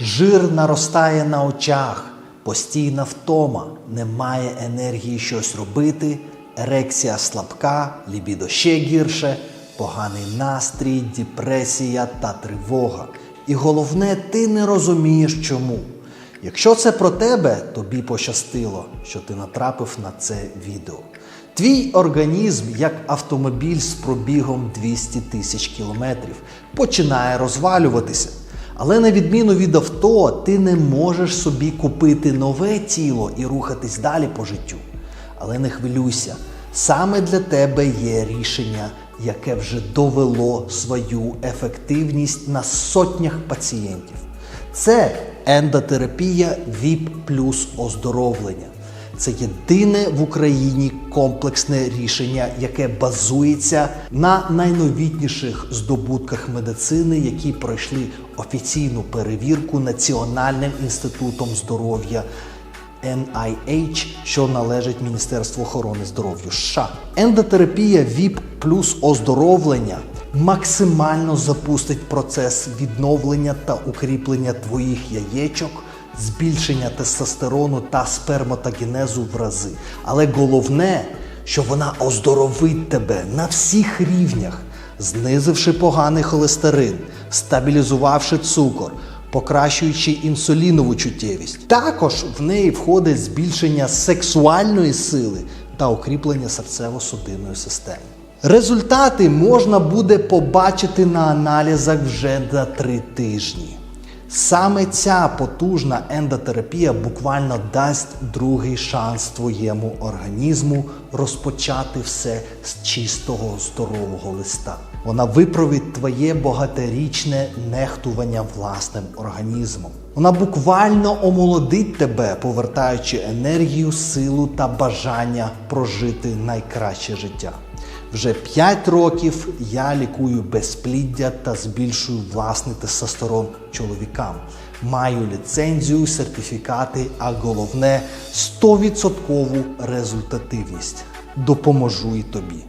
Жир наростає на очах, постійна втома, немає енергії щось робити, ерекція слабка, лібідо ще гірше, поганий настрій, депресія та тривога. І головне, ти не розумієш чому. Якщо це про тебе, тобі пощастило, що ти натрапив на це відео. Твій організм, як автомобіль з пробігом 200 тисяч кілометрів, починає розвалюватися. Але на відміну від авто, ти не можеш собі купити нове тіло і рухатись далі по життю. Але не хвилюйся, саме для тебе є рішення, яке вже довело свою ефективність на сотнях пацієнтів. Це ендотерапія ВІП плюс оздоровлення. Це єдине в Україні комплексне рішення, яке базується на найновітніших здобутках медицини, які пройшли офіційну перевірку Національним інститутом здоров'я NIH, що належить Міністерству охорони здоров'я США. Ендотерапія ВІП плюс оздоровлення максимально запустить процес відновлення та укріплення твоїх яєчок, збільшення тестостерону та сперматогенезу в рази. Але головне, що вона оздоровить тебе на всіх рівнях, знизивши поганий холестерин, стабілізувавши цукор, покращуючи інсулінову чуттєвість. Також в неї входить збільшення сексуальної сили та укріплення серцево-судинної системи. Результати можна буде побачити на аналізах вже за три тижні. Саме ця потужна ендотерапія буквально дасть другий шанс твоєму організму розпочати все з чистого здорового листа. Вона виправить твоє багаторічне нехтування власним організмом. Вона буквально омолодить тебе, повертаючи енергію, силу та бажання прожити найкраще життя. Вже 5 років я лікую безпліддя та збільшую власний тестостерон чоловікам. Маю ліцензію, сертифікати, а головне 100% результативність. Допоможу і тобі.